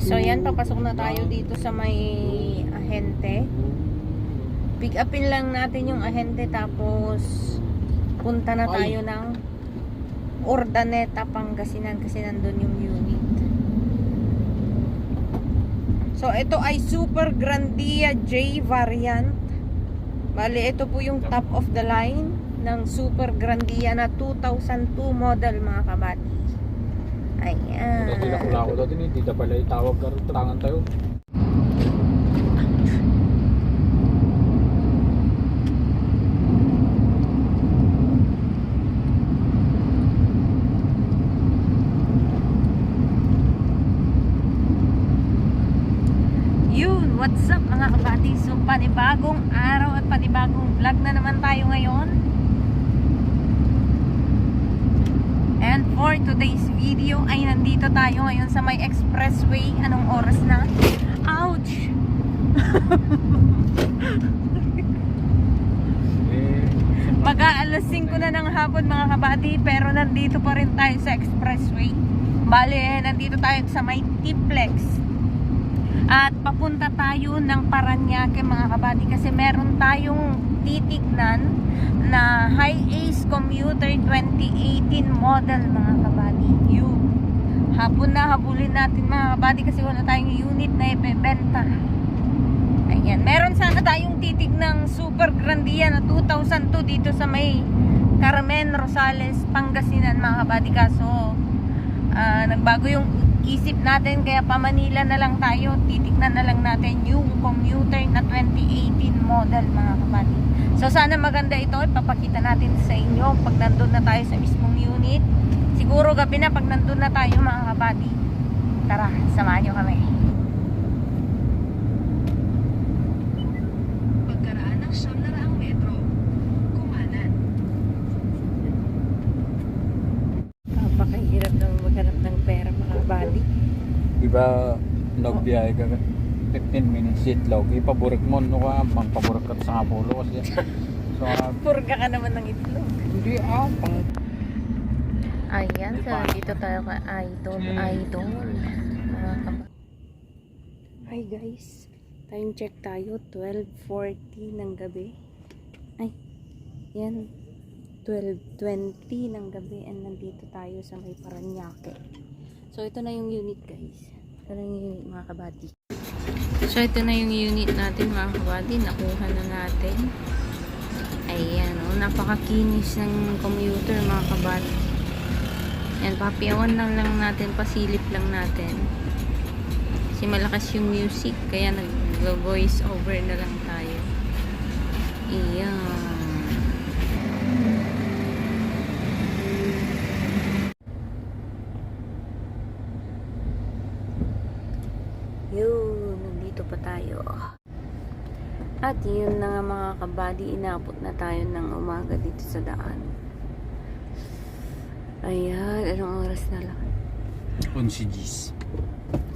So yan, papasok na tayo dito sa may ahente. Pick upin lang natin yung ahente tapos punta na tayo ng Ordaneta, Pangasinan kasi nandun yung unit. So ito ay Super Grandia J variant. Bali, ito po yung top of the line ng Super Grandia na 2002 model mga kabati. Ayan. Dati na kula ko dati, hindi na pala itawag ka rin, tangan tayo. Yun, what's up mga kabati? So, panibagong araw at panibagong vlog na naman tayo ngayon. And for today's video ay nandito tayo ngayon sa may expressway. Anong oras na? Ouch! Maga alas 5 na ng hapon mga kabati pero nandito pa rin tayo sa expressway. Bale, nandito tayo sa may Tiplex. At papunta tayo ng Paranaque mga kabati kasi meron tayong titignan na High Ace Commuter 2018 model mga kabati. Yun. Hapon na habulin natin mga kabati kasi wala tayong unit na ibebenta. Ayan. Meron sana tayong titig ng Super Grandia na 2002 dito sa may Carmen Rosales, Pangasinan mga kabady. Kaso, ah, nagbago yung isip natin kaya pa Manila na lang tayo. Titignan na lang natin yung commuter na 2018 model mga kabady. So sana maganda ito. Ipapakita natin sa inyo pag nandun na tayo sa mismong unit. Siguro gabi na pag nandun na tayo mga kabady. Tara, samahan nyo kami. Pagkaraan ng siyam na metro, kumanan. Napakahirap na maghanap ng pera mga bali. Di ba nagbiyahe ka 15 minutes seat law. Ipaburik mo, no ka, pangpaburik ka sa kapulo kasi. So, ah, Purga ka naman ng itlog. hindi ah, pang Ayan, so dito tayo kay Idol, Idol. Hi guys, time check tayo, 12.40 ng gabi. Ay, yan, 12.20 ng gabi and nandito tayo sa may Paranaque. So ito na yung unit guys. Ito na yung unit mga kabady. So ito na yung unit natin mga kabady, nakuha na natin. Ayan, oh, napakakinis ng commuter mga kabady. Yan, papiawan lang lang natin, pasilip lang natin. Kasi malakas yung music, kaya nag-voice over na lang tayo. Iyan. Yun, nandito pa tayo. At yun na nga mga kabady, inabot na tayo ng umaga dito sa daan. Ayan, anong oras na lang? 11 Gs.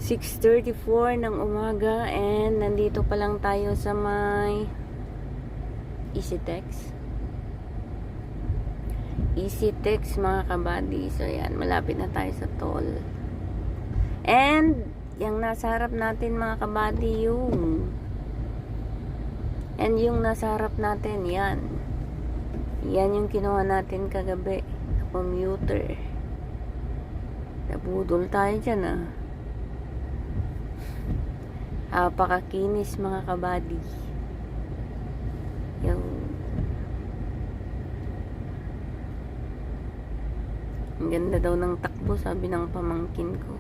6.34 ng umaga and nandito pa lang tayo sa may EasyTex. EasyTex mga kabady. So yan, malapit na tayo sa toll. And yung nasa harap natin mga kabady yung and yung nasa harap natin yan. Yan yung kinuha natin kagabi na commuter. Nabudol tayo dyan ah. Apakakinis mga kabady. Yung Ang ganda daw ng takbo, sabi ng pamangkin ko.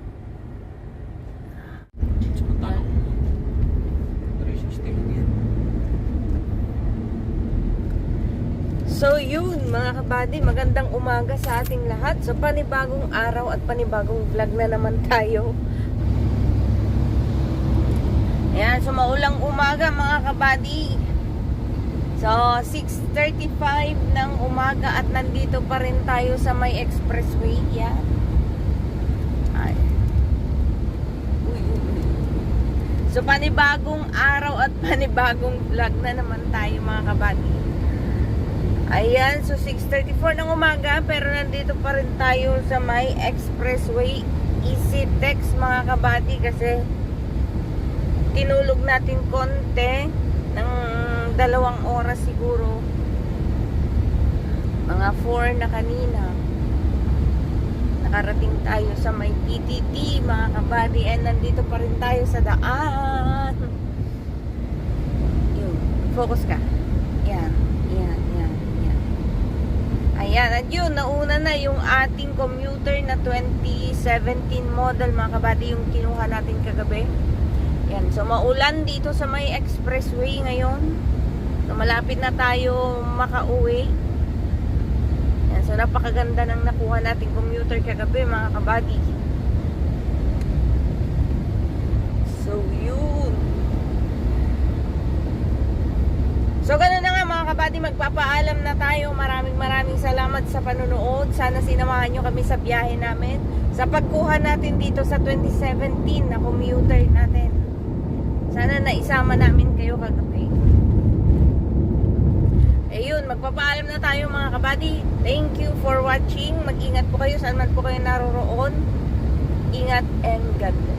Samantala, 360 lang yan. So yun mga kabady, magandang umaga sa ating lahat. So panibagong araw at panibagong vlog na naman tayo. Ayan, so maulang umaga mga kabady. So 6.35 ng umaga at nandito pa rin tayo sa may expressway. Yan. Ay. So panibagong araw at panibagong vlog na naman tayo mga kabady. Ayan, so 6.34 ng umaga pero nandito pa rin tayo sa may expressway Easy text mga kabady kasi tinulog natin konti ng dalawang oras siguro. Mga 4 na kanina. Nakarating tayo sa may PTT mga kabady and nandito pa rin tayo sa daan. Yun. Focus ka. Yan. Yan. Yan. Yan. Ayan. At yun, nauna na yung ating commuter na 2017 model mga kabady yung kinuha natin kagabi. Yan. So, maulan dito sa may expressway ngayon. So, malapit na tayo makauwi. Yan. So, napakaganda ng nakuha nating commuter kagabi mga kabady. So, yun. So, ganun na kabady, magpapaalam na tayo. Maraming maraming salamat sa panonood. Sana sinamahan nyo kami sa biyahe namin. Sa pagkuha natin dito sa 2017 na commuter natin. Sana naisama namin kayo kagabi. Ayun, magpapaalam na tayo mga kabady. Thank you for watching. Mag-ingat po kayo saan man po kayo naroroon. Ingat and God bless.